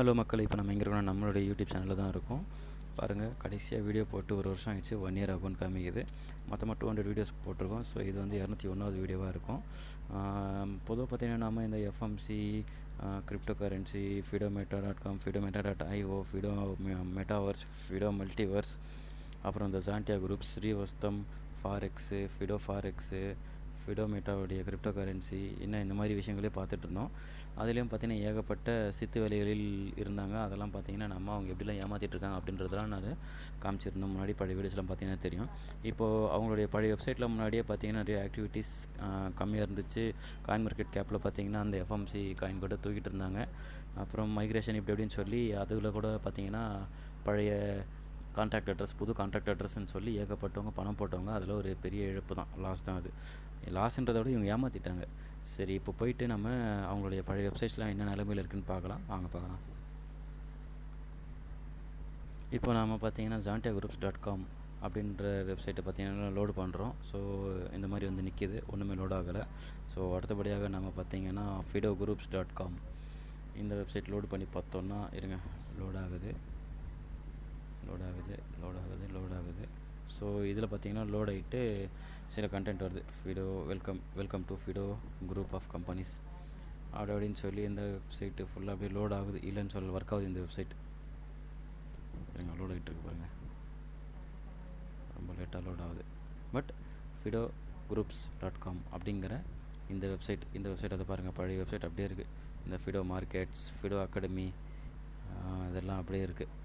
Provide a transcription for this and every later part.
Hello மக்கள் இப்போ நம்ம எங்கே இருக்கோம் நம்மளுடைய யூடியூப் சேனலில் தான் இருக்கும். பாருங்கள் கடைசியாக வீடியோ போட்டு ஒரு வருஷம் ஆயிடுச்சு ஒன் இயர் ஆகும்னு காமிக்குது. மொத்தமாக டூ ஹண்ட்ரட் வீடியோஸ் போட்டிருக்கோம். ஸோ இது வந்து இரநூத்தி ஒன்றாவது வீடியோவாக இருக்கும். பொதுவாக பார்த்தீங்கன்னா நம்ம இந்த FMC crypto currency Fidometa dot com Fidometa dot IO Fido metaverse Fido multiverse அப்புறம் இந்த ஜாண்டியா group Srivastam forex Fido forex ஃபிடோமேட்டாவுடைய crypto currency என்ன இந்த மாதிரி விஷயங்களே பார்த்துட்டு இருந்தோம். அதுலேயும் பார்த்தீங்கன்னா ஏகப்பட்ட சித்து வேலைகளில் இருந்தாங்க. அதெல்லாம் பார்த்தீங்கன்னா நம்ம அவங்க எப்படிலாம் ஏமாற்றிட்டுருக்காங்க அப்படின்றதெல்லாம் நான் காமிச்சிருந்தோம். முன்னாடி பழைய வீடியோஸ்லாம் பார்த்திங்கன்னா தெரியும். இப்போது அவங்களுடைய பழைய வெப்சைட்டில் முன்னாடியே பார்த்தீங்கன்னா நிறைய ஆக்டிவிட்டீஸ் கம்மியாக இருந்துச்சு. காயின் மார்க்கெட் கேப்பில் பார்த்தீங்கன்னா அந்த எஃப்எம்சி காயின் கூட தூக்கிட்டு இருந்தாங்க. அப்புறம் மைக்ரேஷன் இப்படி அப்படின்னு சொல்லி அதில் கூட பார்த்திங்கன்னா பழைய கான்டாக்ட் அட்ரஸ் புது கான்டாக்ட் அட்ரஸ்ன்னு சொல்லி ஏகப்பட்டவங்க பணம் போட்டவங்க. அதில் ஒரு பெரிய இழப்பு தான் லாஸ் தான் அது. லாஸ்ன்றதை விட இவங்க ஏமாற்றிட்டாங்க சரி இப்போ போயிட்டு நம்ம அவங்களுடைய பழைய வெப்சைட்ஸ்லாம் என்ன நிலமையில் இருக்குன்னு பார்க்கலாம். வாங்க பார்க்கலாம். இப்போ நாம் பார்த்தீங்கன்னா ஜாண்டியா குரூப்ஸ் டாட் காம் அப்படின்ற வெப்சைட்டை பார்த்தீங்கன்னா லோடு பண்ணுறோம் ஸோ இந்த மாதிரி வந்து நிற்கிது ஒன்றுமே லோட் ஆகலை. ஸோ அடுத்தபடியாக நம்ம பார்த்தீங்கன்னா ஃபிடோ குரூப்ஸ் டாட் காம் இந்த வெப்சைட் லோடு பண்ணி பார்த்தோன்னா இருங்க லோட் ஆகுது. லோட் ஆகுது லோட் ஆகுது லோட் ஆகுது. ஸோ இதில் பார்த்தீங்கன்னா லோட் ஆகிட்டு சில கண்டென்ட் வருது. Fido welcome welcome to Fido group of companies அப்படி அப்படின்னு சொல்லி இந்த வெப்சைட்டு ஃபுல்லாக அப்படியே லோட் ஆகுது. இல்லைன்னு சொல்ல ஒர்க் ஆகுது இந்த வெப்சைட் சரிங்க லோட் ஆகிட்டு இருக்கு பாருங்கள் ரொம்ப லேட்டாக லோட் ஆகுது. But Fido groups dot com அப்படிங்கிற இந்த வெப்சைட் இந்த வெப்சைட் அதை பாருங்கள் பழைய வெப்சைட் அப்படியே இருக்குது இந்த ஃபிடோ மார்க்கெட்ஸ் ஃபிடோ அகாடமி இதெல்லாம் அப்படியே இருக்குது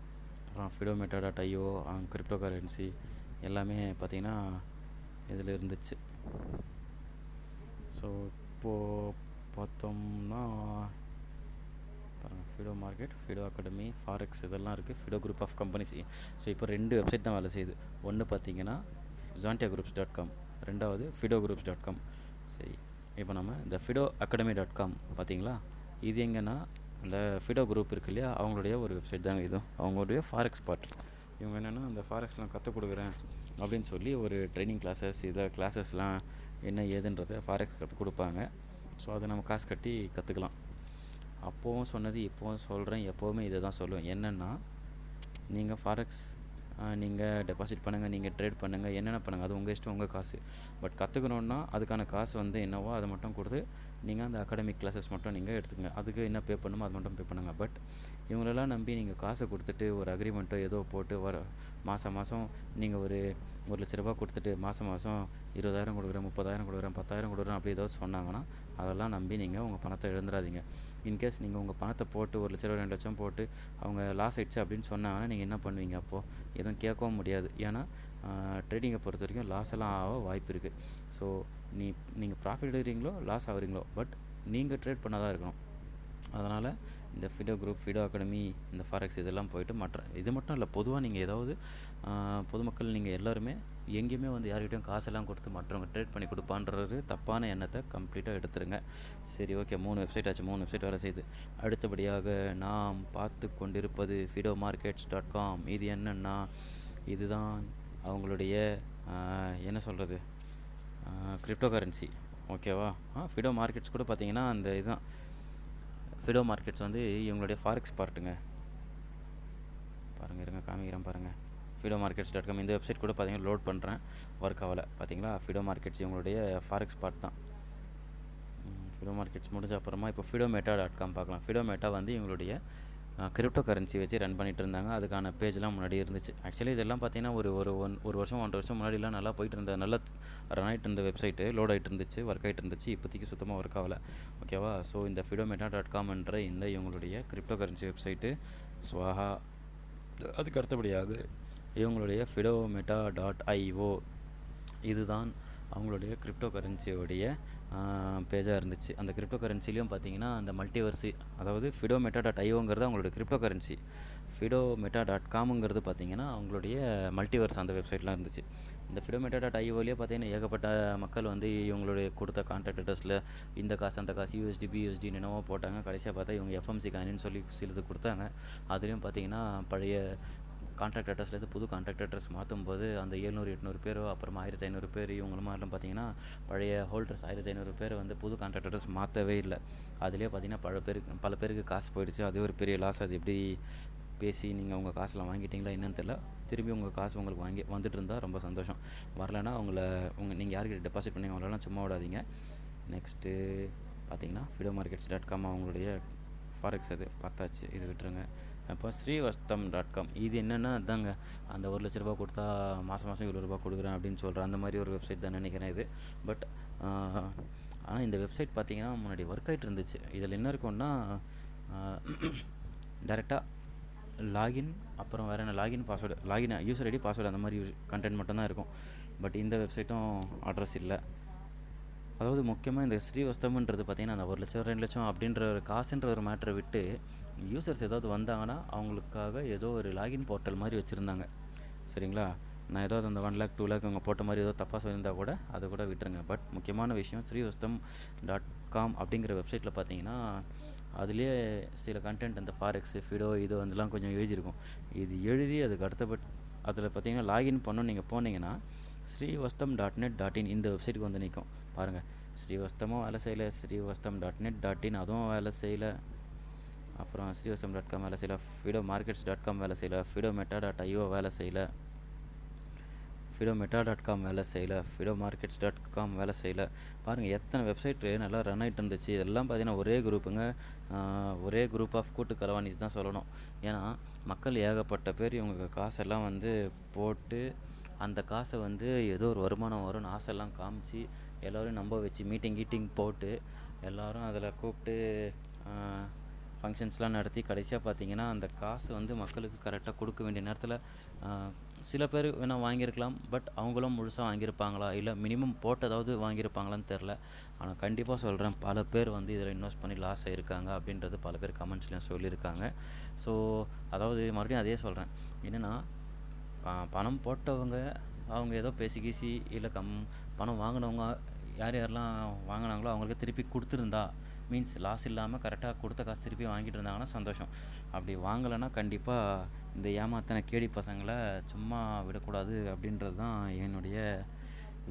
அப்புறம் Fidometa dot IO crypto currency எல்லாமே பார்த்திங்கன்னா இதில் இருந்துச்சு. ஸோ இப்போது பார்த்தோம்னா Fido market Fido academy forex இதெல்லாம் இருக்குது Fido group of companies so இப்போ ரெண்டு வெப்சைட் தான் வேலை செய்யுது. ஒன்று பார்த்தீங்கன்னா ஜாண்டியா குரூப்ஸ் டாட் காம் ரெண்டாவது ஃபிடோ குரூப்ஸ் டாட் காம் சரி இப்போ நம்ம இந்த ஃபிடோ அகாடமி டாட் காம் பார்த்தீங்களா? இது எங்கன்னா அந்த ஃபிடோ குரூப் இருக்கு இல்லையா அவங்களுடைய ஒரு வெப்சைட் தாங்க இதுவும் அவங்களுடைய ஃபாரெக்ஸ் பார்ட் இவங்க என்னென்னா அந்த ஃபாரெக்ஸ்லாம் கற்றுக் கொடுக்குறேன் அப்படின்னு சொல்லி ஒரு ட்ரைனிங் கிளாஸஸ் இதில் கிளாஸஸ்லாம் என்ன ஏதுன்றதை ஃபாரெக்ஸ் கற்றுக் கொடுப்பாங்க. ஸோ அதை நம்ம காசு கட்டி கற்றுக்கலாம் அப்போவும் சொன்னது இப்போவும் சொல்கிறேன் எப்போவுமே இதை தான் சொல்லுவேன். என்னென்னா நீங்கள் ஃபாரெக்ஸ் நீங்கள் டெபாசிட் பண்ணுங்கள் நீங்கள் ட்ரேட் பண்ணுங்கள் என்னென்ன பண்ணுங்கள் அது உங்கள் இஷ்டம் உங்கள் காசு. பட் கற்றுக்கணுன்னா அதுக்கான காசு வந்து என்னவோ அதை மட்டும் கொடுத்து நீங்கள் அந்த அகாடமிக் கிளாஸஸ் மட்டும் நீங்கள் எடுத்துக்கங்க. அதுக்கு என்ன பே பண்ணுமோ அது மட்டும் பே பண்ணுங்கள் பட் இவங்களெல்லாம் நம்பி நீங்கள் காசை கொடுத்துட்டு ஒரு அக்ரிமெண்ட்டோ ஏதோ போட்டு வர மாதம் மாதம் நீங்கள் ஒரு ஒரு லட்ச ரூபா கொடுத்துட்டு மாதம் மாதம் இருபதாயிரம் கொடுக்குறேன் முப்பதாயிரம் கொடுக்குறேன் பத்தாயிரம் கொடுக்குறேன் அப்படி ஏதாவது சொன்னாங்கன்னா அதெல்லாம் நம்பி நீங்கள் உங்கள் பணத்தை இழந்துடாதீங்க இன்கேஸ் நீங்கள் உங்கள் பணத்தை போட்டு ஒரு லட்சம் ரெண்டு லட்சம் போட்டு அவங்க லாஸ் ஆயிடுச்சு அப்படின்னு சொன்னாங்கன்னா நீங்கள் என்ன பண்ணுவீங்க அப்போது எதுவும் கேட்கவும் முடியாது. ஏன்னா ட்ரேடிங்கை பொறுத்த வரைக்கும் லாஸ் எல்லாம் ஆக வாய்ப்பு இருக்குது ஸோ நீ நீங்கள் ப்ராஃபிட் எடுக்கிறீங்களோ லாஸ் ஆகுறீங்களோ பட் நீங்கள் ட்ரேட் பண்ணாதான் இருக்கணும். அதனால் இந்த ஃபிடோ குரூப் ஃபிடோ அகாடமி இந்த ஃபாரெக்ஸ் இதெல்லாம் போயிட்டு மற்ற இது மட்டும் இல்லை பொதுவாக நீங்கள் ஏதாவது பொதுமக்கள் நீங்கள் எல்லாருமே எங்கேயுமே வந்து யார்கிட்டையும் காசெல்லாம் கொடுத்து மற்றவங்க ட்ரேட் பண்ணி கொடுப்பான்றது தப்பான எண்ணத்தை கம்ப்ளீட்டாக எடுத்துருங்க. சரி ஓகே மூணு வெப்சைட் ஆச்சு. மூணு வெப்சைட் வேலை செய்யுது. அடுத்தபடியாக நாம் பார்த்து கொண்டிருப்பது ஃபிடோ மார்க்கெட்ஸ் டாட் காம் இது என்னென்னா இதுதான் அவங்களுடைய என்ன சொல்கிறது கிரிப்டோ கரன்சி ஓகேவா ஆ ஃபிடோ மார்க்கெட்ஸ் கூட பார்த்தீங்கன்னா அந்த இதுதான். ஃபிடோ மார்க்கெட்ஸ் வந்து இவங்களுடைய ஃபாரெக்ஸ் பார்ட்டுங்க பாருங்கள் இருங்க காமிக்கிறேன் பாருங்கள் ஃபிடோ மார்க்கெட்ஸ் டாட் காம் இந்த வெப்சைட் கூட பார்த்தீங்கன்னா லோட் பண்ணுறேன் ஒர்க் ஆகலை. பார்த்தீங்களா ஃபிடோ மார்க்கெட்ஸ் இவங்களுடைய ஃபாரெக்ஸ் பார்ட் தான். ஃபிடோ மார்க்கெட்ஸ் முடிஞ்ச அப்புறமா இப்போ ஃபிடோமேட்டா டாட் காம் பார்க்கலாம். ஃபிடோமேட்டா வந்து இவங்களுடைய கிரிப்டோ கரன்சி வச்சு ரன் பண்ணிகிட்டு இருந்தாங்க. அதுக்கான பேஜ்லாம் முன்னாடி இருந்துச்சு. ஆக்சுவலி இதெல்லாம் பார்த்தீங்கன்னா ஒரு ஒரு ஒன் ஒரு வருஷம் ஒன்றரை வருஷம் முன்னாடிலாம் நல்லா போயிட்டு இருந்த நல்லா ரன் ஆகிட்டு இருந்த வெப்சைட்டு லோட் ஆகிட்டு இருந்துச்சு ஒர்க் ஆகிட்டு இருந்துச்சு. இப்போதைக்கு சுத்தமாக ஒர்க் ஆகலை. ஓகேவா ஸோ இந்த ஃபிடோமேட்டா டாட் காம் என்ற இந்த இவங்களுடைய கிரிப்டோ கரன்சி வெப்சைட்டு ஸ்வாஹா அதுக்கு அடுத்தபடியாக இவங்களுடைய ஃபிடோமெட்டா டாட் ஐஓ இதுதான் அவங்களுடைய கிரிப்டோ கரன்சியோடைய பேஜாக இருந்துச்சு. அந்த கிரிப்டோ கரன்சிலையும் பார்த்தீங்கன்னா அந்த மல்டிவர்சி அதாவது ஃபிடோ மெட்டா டாட் ஐஓங்கிறது அவங்களுடைய crypto currency Fido meta dot காமுங்கிறது பார்த்தீங்கன்னா அவங்களுடைய மல்டிவர்ஸ் அந்த வெப்சைட்லாம் இருந்துச்சு. இந்த ஃபிடோ மெட்டா டாட் ஐஓலேயே பார்த்தீங்கன்னா ஏகப்பட்ட மக்கள் வந்து இவங்களுடைய கொடுத்த கான்டாக்ட் அட்ரஸில் இந்த காசு அந்த காசு யூஎஸ்டி பியூஎஸ்டி என்னவோ போட்டாங்க. கடைசியாக பார்த்தா இவங்க எஃப்எம்சி காயின்னு சொல்லி சிலது கொடுத்தாங்க. அதுலேயும் பார்த்தீங்கன்னா பழைய கான்ட்ராக்ட் அட்ரஸ்லேருந்து புது கான்ட்ராக்ட் அட்ரஸ் மாற்றும் போது அந்த ஏழ்நூறு எட்நூறு பேரோ அப்புறமா ஆயிரத்தி ஐநூறு பேர் இவங்கள மாதிரிலாம் பார்த்தீங்கன்னா பழைய ஹோல்டர்ஸ் ஆயிரத்தி ஐநூறு பேர் வந்து புது கான்ட்ராக்ட் அட்ரஸ் மாற்றவே இல்லை. அதிலே பார்த்தீங்கன்னா பல பேருக்கு பல பேருக்கு காசு போயிடுச்சு. அது ஒரு பெரிய லாஸ் அது எப்படி பேசி நீங்கள் உங்கள் காசுலாம் வாங்கிட்டீங்களா என்னன்னு தெரியல. திரும்பி உங்கள் காசு உங்களுக்கு வாங்கி வந்துட்டு இருந்தால் ரொம்ப சந்தோஷம். வரலைன்னா உங்களை உங்கள் நீங்கள் யார்கிட்ட டெபாசிட் பண்ணி அவங்களெல்லாம் சும்மா விடாதீங்க. நெக்ஸ்ட்டு பார்த்தீங்கன்னா ஃபிடோ மார்க்கெட்ஸ் டாட் காம் அவங்களுடைய ஃபாரெக்ஸ் அது. பார்த்தாச்சு. இது விட்டுருங்க. அப்போ ஸ்ரீவஸ்தம் டாட் காம் இது என்னென்னா அதாங்க அந்த ஒரு லட்ச ரூபா கொடுத்தா மாதம் மாதம் இவ்வளோ ரூபா கொடுக்குறேன் அப்படின்னு சொல்கிறேன் அந்த மாதிரி ஒரு வெப்சைட் தான் நினைக்கிறேன் இது. பட் ஆனால் இந்த வெப்சைட் பார்த்தீங்கன்னா முன்னாடி ஒர்க் ஆகிட்டு இருந்துச்சு. இதில் என்ன இருக்கும்னா டேரெக்டாக லாகின் அப்புறம் வேறு என்ன login password login user ID password அந்த மாதிரி கண்டென்ட் மட்டும்தான் இருக்கும். பட் இந்த வெப்சைட்டும் அட்ரஸ் இல்லை. அதாவது முக்கியமாக இந்த ஸ்ரீவஸ்தம்ன்றது பார்த்தீங்கன்னா அந்த ஒரு லட்சம் ரெண்டு லட்சம் அப்படின்ற ஒரு காசுன்ற ஒரு மேட்டரை விட்டு யூசர்ஸ் ஏதாவது வந்தாங்கன்னா அவங்களுக்காக ஏதோ ஒரு லாகின் போர்ட்டல் மாதிரி வச்சுருந்தாங்க. சரிங்களா? நான் ஏதாவது அந்த ஒன் லேக் டூ லேக் அவங்க போட்ட மாதிரி ஏதோ தப்பாக சொல்லியிருந்தால் கூட அதை கூட விட்டுருங்க. பட் முக்கியமான விஷயம் ஸ்ரீவஸ்தம் டாட் காம் அப்படிங்கிற வெப்சைட்டில் பார்த்தீங்கன்னா அதுலேயே சில கண்டென்ட் அந்த ஃபாரெக்ஸு ஃபிடோ இதோ அதெல்லாம் கொஞ்சம் எழுதியிருக்கும். இது எழுதி அதுக்கு அடுத்தபட் அதில் பார்த்தீங்கன்னா லாகின் பண்ணணும் நீங்கள் போனீங்கன்னா Srivastam dot net dot in இந்த வெப்சைட்டுக்கு வந்து நிற்கும் பாருங்கள் ஸ்ரீவஸ்தமும் வேலை செய்யலை. Srivastam dot net dot in அதுவும் வேலை செய்யலை. அப்புறம் ஸ்ரீவஸ்தம் டாட் காம் வேலை செய்யலை. ஃபிடோ மார்க்கெட்ஸ் டாட் காம் வேலை செய்யலை. ஃபிடோ மெட்டா டாட் ஐஓ வேலை செய்யலை. ஃபிடோ மெட்டா டாட் காம் வேலை செய்யலை. ஃபிடோ மார்க்கெட்ஸ் டாட் காம் வேலை செய்யலை. பாருங்கள் எத்தனை வெப்சைட்டு நல்லா ரன் ஆகிட்டு இருந்துச்சு. இதெல்லாம் பார்த்தீங்கன்னா ஒரே குரூப்புங்க ஒரே குரூப் ஆஃப் கூட்டு கலவாணிஸ் தான் சொல்லணும். ஏன்னா மக்கள் ஏகப்பட்ட பேர் இவங்க காசெல்லாம் வந்து போட்டு அந்த காசை வந்து ஏதோ ஒரு வருமானம் வரும்னு ஆசைலாம் காமிச்சு எல்லோரையும் நம்ப வச்சு மீட்டிங் கீட்டிங் போட்டு எல்லோரும் அதில் கூப்பிட்டு ஃபங்க்ஷன்ஸ்லாம் நடத்தி கடைசியாக பார்த்தீங்கன்னா அந்த காசு வந்து மக்களுக்கு கரெக்டாக கொடுக்க வேண்டிய நேரத்தில் சில பேர் வேணால் வாங்கியிருக்கலாம் பட் அவங்களும் முழுசாக வாங்கியிருப்பாங்களா? இல்லை மினிமம் போட்டதாவது வாங்கியிருப்பாங்களான்னு தெரில ஆனால் கண்டிப்பாக சொல்கிறேன் பல பேர் வந்து இதில் இன்வெஸ்ட் பண்ணி லாஸ் ஆகிருக்காங்க அப்படின்றது பல பேர் கமெண்ட்ஸ்லாம் சொல்லியிருக்காங்க. ஸோ அதாவது மறுபடியும் அதே சொல்கிறேன் என்னென்னா பணம் போட்டவங்க அவங்க ஏதோ பேசி கீசி இல்லை கம் பணம் வாங்கினவங்க யார் யாரெல்லாம் வாங்கினாங்களோ அவங்களுக்கு திருப்பி கொடுத்துருந்தா மீன்ஸ் லாஸ் இல்லாமல் கரெக்டாக கொடுத்த காசு திருப்பி வாங்கிட்டு இருந்தாங்கன்னா சந்தோஷம். அப்படி வாங்கலைன்னா கண்டிப்பாக இந்த ஏமாத்தின கேடி பசங்களை சும்மா விடக்கூடாது அப்படின்றது தான் என்னுடைய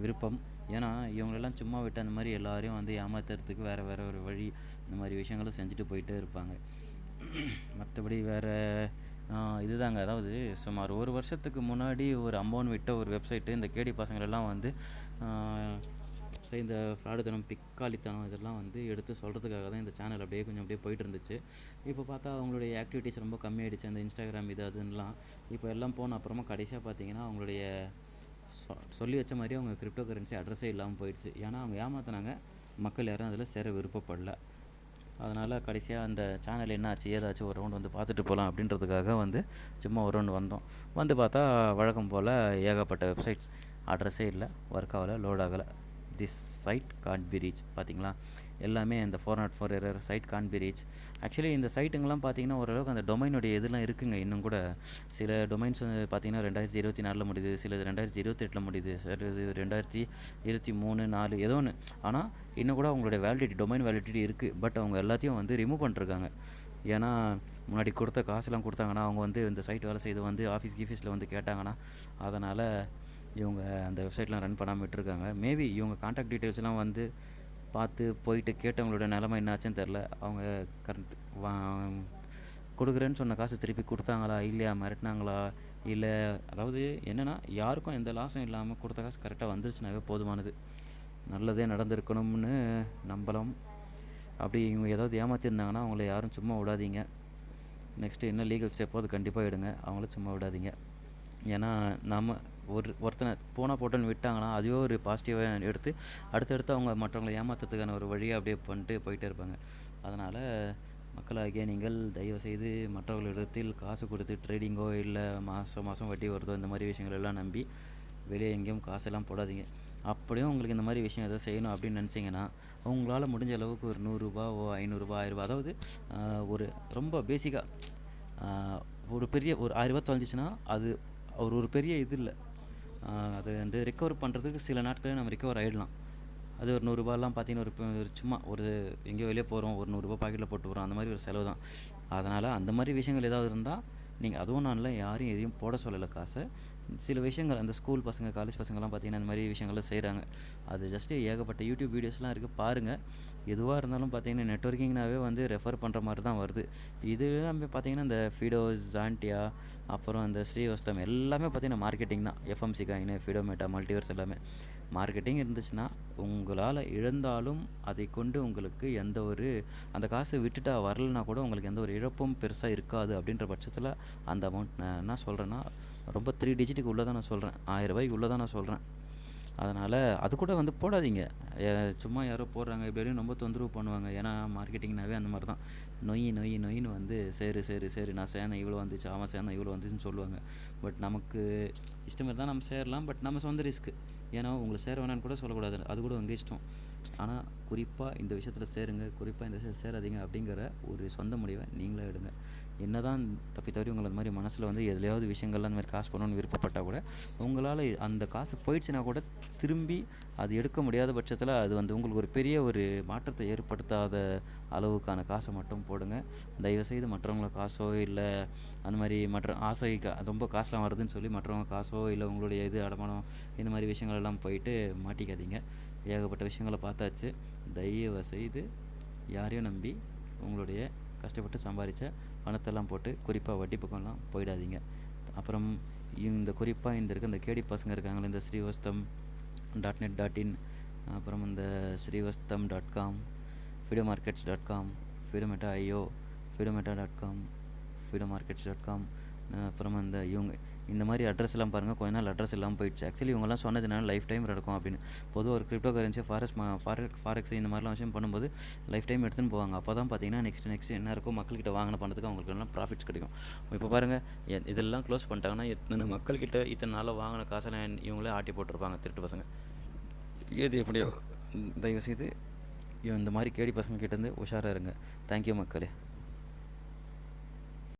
விருப்பம். ஏன்னா இவங்களெல்லாம் சும்மா விட்டு அந்த மாதிரி எல்லாரையும் வந்து ஏமாத்துறதுக்கு வேறு வேறு ஒரு வழி இந்த மாதிரி விஷயங்களும் செஞ்சுட்டு போயிட்டே இருப்பாங்க. மற்றபடி வேறு இதுதாங்க. அதாவது சுமார் ஒரு வருஷத்துக்கு முன்னாடி ஒரு அம்பௌண்ட் விட்ட ஒரு வெப்சைட்டு. இந்த கேடி பசங்களெல்லாம் வந்து இந்த ஃப்ராடுத்தனம் பிக்காளித்தனம் இதெல்லாம் வந்து எடுத்து சொல்கிறதுக்காக தான் இந்த சேனல் அப்படியே கொஞ்சம் அப்படியே போயிட்டு இருந்துச்சு இப்போ பார்த்தா அவங்களுடைய ஆக்டிவிட்டீஸ் ரொம்ப கம்மியாயிடுச்சு. அந்த இன்ஸ்டாகிராம் இது அதுன்னெலாம். இப்போ எல்லாம் போன அப்புறமா கடைசியாக பார்த்தீங்கன்னா அவங்களுடைய சொல்லி வச்ச மாதிரி அவங்க கிரிப்டோ கரன்சி அட்ரஸே இல்லாமல் போயிடுச்சு. ஏன்னா அவங்க ஏமாத்தினாங்க. மக்கள் யாரும் அதில் சேர விருப்பப்படல. அதனால் கடைசியாக அந்த சேனல் என்னாச்சு ஏதாச்சும் ஒரு ரவுண்டு வந்து பார்த்துட்டு போகலாம் அப்படின்றதுக்காக வந்து சும்மா ஒரு ரவுண்டு வந்தோம். வந்து பார்த்தா வழக்கம் போல் ஏகப்பட்ட வெப்சைட்ஸ் அட்ரஸே இல்லை ஒர்க் ஆகலை லோட் ஆகலை. This site can't be reach பார்த்தீங்களா எல்லாமே அந்த four not four error site can be reach actually இந்த சைட்டுங்கெல்லாம் பார்த்தீங்கன்னா ஓரளவுக்கு அந்த டொமைனுடைய இதெல்லாம் இருக்குங்க. இன்னும் கூட சில டொமைன்ஸ் வந்து பார்த்தீங்கன்னா ரெண்டாயிரத்தி இருபத்தி நாலில் முடியுது சிலது ரெண்டாயிரத்தி இருபத்தெட்டில் முடியுது சிலது ரெண்டாயிரத்தி இருபத்தி மூணு நாலு ஏதோ ஒன்று ஆனால் இன்னும் கூட அவங்களுடைய வேலிடிட்டி டொமைன் வேலிடிட்டி இருக்குது பட் அவங்க எல்லாத்தையும் வந்து ரிமூவ் பண்ணிருக்காங்க ஏன்னா முன்னாடி கொடுத்த காசுலாம் கொடுத்தாங்கன்னா அவங்க வந்து இந்த சைட் வேலை செய்து வந்து ஆஃபீஸ் கீஃபீஸில் வந்து கேட்டாங்கன்னா அதனால் இவங்க அந்த வெப்சைட்லாம் ரன் பண்ணாமல் விட்டுருக்காங்க. மேபி இவங்க காண்டாக்ட் டீட்டெயில்ஸ்லாம் வந்து பார்த்து போயிட்டு கேட்டவங்களோட நிலமை என்னாச்சுன்னு தெரில அவங்க கரண்ட் வா கொடுக்குறேன்னு சொன்ன காசு திருப்பி கொடுத்தாங்களா? இல்லையா? மிரட்டினாங்களா? இல்லை அதாவது என்னென்னா யாருக்கும் எந்த லாஸும் இல்லாமல் கொடுத்த காசு கரெக்டாக வந்துருச்சுனாவே போதுமானது. நல்லதே நடந்திருக்கணும்னு நம்பலாம். அப்படி இவங்க ஏதாவது ஏமாற்றிருந்தாங்கன்னா அவங்கள யாரும் சும்மா விடாதீங்க. நெக்ஸ்ட்டு என்ன லீகல் ஸ்டெப்போ அது கண்டிப்பாக எடுங்க. அவங்கள சும்மா விடாதீங்க. ஏன்னா நம்ம ஒரு ஒருத்தனை போனால் போட்டோன்னு விட்டாங்கன்னா அதுவே ஒரு பாசிட்டிவாக எடுத்து அடுத்தடுத்து அவங்க மற்றவங்களை ஏமாத்துறதுக்கான ஒரு வழியை அப்படியே பண்ணிட்டு போயிட்டே இருப்பாங்க. அதனால் மக்களாகிய நீங்கள் தயவு செய்து மற்றவர்களிடத்தில் காசு கொடுத்து ட்ரேடிங்கோ இல்லை மாதம் மாதம் வட்டி வருதோ இந்த மாதிரி விஷயங்கள் எல்லாம் நம்பி வெளியே எங்கேயும் காசெல்லாம் போடாதீங்க. அப்படியும் உங்களுக்கு இந்த மாதிரி விஷயம் எதாவது செய்யணும் அப்படின்னு நினச்சிங்கன்னா உங்களால் முடிஞ்ச அளவுக்கு ஒரு நூறுரூபாவோ ஐநூறுரூபா ஆயிரரூபா அதாவது ஒரு ரொம்ப பேசிக்காக ஒரு பெரிய ஒரு ஆயிரரூபா தொலைஞ்சிச்சின்னா அது ஒரு ஒரு பெரிய இது இல்லை. அது வந்து ரெக்கவர் பண்ணுறதுக்கு சில நாட்களே நம்ம ரெக்கவர் ஆகிடலாம் அது ஒரு நூறுரூபாலாம் பார்த்தீங்கன்னா ஒரு சும்மா ஒரு எங்கேயோ வெளியே போகிறோம் ஒரு நூறுரூபா பாக்கெட்டில் போட்டு போகிறோம் அந்த மாதிரி ஒரு செலவு தான் அதனால் அந்த மாதிரி விஷயங்கள் ஏதாவது இருந்தால் நீங்கள் அதுவும் நான் இல்லை யாரையும் எதையும் போட சொல்லலை காசை. சில விஷயங்கள் அந்த ஸ்கூல் பசங்க காலேஜ் பசங்கள்லாம் பார்த்தீங்கன்னா இந்த மாதிரி விஷயங்கள்லாம் செய்கிறாங்க அது ஜஸ்ட்டு ஏகப்பட்ட யூடியூப் வீடியோஸ்லாம் இருக்குது பாருங்கள் எதுவாக இருந்தாலும் பார்த்தீங்கன்னா நெட்ஒர்க்கிங்னாவே வந்து ரெஃபர் பண்ணுற மாதிரி தான் வருது. இது எல்லாமே பார்த்தீங்கன்னா இந்த ஃபீடோ ஜான்டியா அப்புறம் அந்த ஸ்ரீவஸ்தம் எல்லாமே பார்த்தீங்கன்னா மார்க்கெட்டிங் தான். எஃப்எம்சி காயின் ஃபிடோமேட்டா மல்டிவர்ஸ் எல்லாமே. மார்க்கெட்டிங் இருந்துச்சுன்னா உங்களால் இழந்தாலும் அதை கொண்டு உங்களுக்கு எந்த ஒரு அந்த காசை விட்டுட்டா வரலனா கூட உங்களுக்கு எந்த ஒரு இழப்பும் பெருசாக இருக்காது அப்படின்ற பட்சத்தில் அந்த அமௌண்ட் நான் என்ன சொல்கிறேன்னா ரொம்ப த்ரீ டிஜிட்டுக்கு உள்ளே தான் நான் சொல்கிறேன் ஆயிரம் ரூபாய்க்கு உள்ளே தான் நான் சொல்கிறேன் அதனால் அது கூட வந்து போடாதீங்க. சும்மா யாரோ போடுறாங்க இப்படி ரொம்ப தொந்தரவு பண்ணுவாங்க. ஏன்னா மார்க்கெட்டிங்னாவே அந்த மாதிரி தான் நொய் நொய் நொயின்னு வந்து சரி சரி சரி. நான் சேனை இவ்வளோ வந்துச்சு அவன் சேனை இவ்வளோ வந்துச்சுன்னு சொல்லுவாங்க. பட் நமக்கு இஷ்டம் தான் நம்ம சேரலாம். பட் நம்ம சொந்த ரிஸ்க்கு. ஏன்னா உங்களை சேர வேணான்னு கூட சொல்லக்கூடாது. அது கூட உங்கள் இஷ்டம். ஆனால் குறிப்பாக இந்த விஷயத்தில் சேருங்க குறிப்பாக இந்த விஷயத்தில் சேராதீங்க அப்படிங்கிற ஒரு சொந்த முடிவை நீங்களே எடுங்க. என்னதான் தப்பி தவறி உங்களை அந்த மாதிரி மனசில் வந்து எதுலையாவது விஷயங்கள்லாம் அந்த மாதிரி காசு பண்ணணும்னு விருப்பப்பட்டால் கூட உங்களால் அந்த காசு போயிடுச்சுன்னா கூட திரும்பி அது எடுக்க முடியாத பட்சத்தில் அது வந்து உங்களுக்கு ஒரு பெரிய ஒரு மாற்றத்தை ஏற்படுத்தாத அளவுக்கான காசை மட்டும் போடுங்க. தயவுசெய்து மற்றவங்கள காசோ இல்லை அந்த மாதிரி மற்ற ஆசை கா- ரொம்ப காசுலாம் வருதுன்னு சொல்லி மற்றவங்க காசோ இல்லை உங்களுடைய இது அடமானம் இந்த மாதிரி விஷயங்கள் எல்லாம் போயிட்டு மாட்டிக்காதீங்க. ஏகப்பட்ட விஷயங்களை பார்த்தாச்சு. தயவு செய்து யாரையும் நம்பி உங்களுடைய கஷ்டப்பட்டு சம்பாதிச்ச பணத்தெல்லாம் போட்டு குறிப்பாக வட்டி பக்கம்லாம் போயிடாதீங்க. அப்புறம் இந்த குறிப்பாக இந்த இருக்க இந்த கேடி பசங்க இருக்காங்களே இந்த Srivastam dot net dot in அப்புறம் இந்த Srivastam dot com Fido markets dot com Fidometa ஐயோ Fidometa dot com Fido markets dot com அப்புறம் இந்த இவங்க இந்த மாதிரி அட்ரஸ் எல்லாம் பாருங்கள் கொஞ்ச நாள் அட்ரஸ் எல்லாம் போயிடுச்சு. ஆக்சுவலி இவங்கெல்லாம் சொன்னதுனால லைஃப் டைம் நடக்கும் அப்படின்னு. பொதுவாக ஒரு கிரிப்டோ கரன்சி ஃபாரெக் ஃபாரெக்ஸ் இந்த மாதிரிலாம் விஷயம் பண்ணும்போது லைஃப் டைம் எடுத்துன்னு போவாங்க. அப்போ தான் பார்த்தீங்கன்னா நெக்ஸ்ட் நெக்ஸ்ட் என்ன இருக்கும் மக்கள்கிட்ட வாங்கின பண்ணுறதுக்கு அவங்களுக்கு எல்லாம் ப்ராஃபிட்ஸ் கிடைக்கும். இப்போ பாருங்கள் இதெல்லாம் க்ளோஸ் பண்ணிட்டாங்கன்னா இத்தனை மக்கள்கிட்ட இத்தனை நாளில் வாங்கின காசெல்லாம் இவங்களே ஆட்டி போட்டிருப்பாங்க திருட்டு பசங்க. ஏது எப்படியோ? தயவுசெய்து இந்த மாதிரி கேடி பசங்க கிட்டேருந்து உஷாராக இருங்க. தேங்க்யூ மக்களே.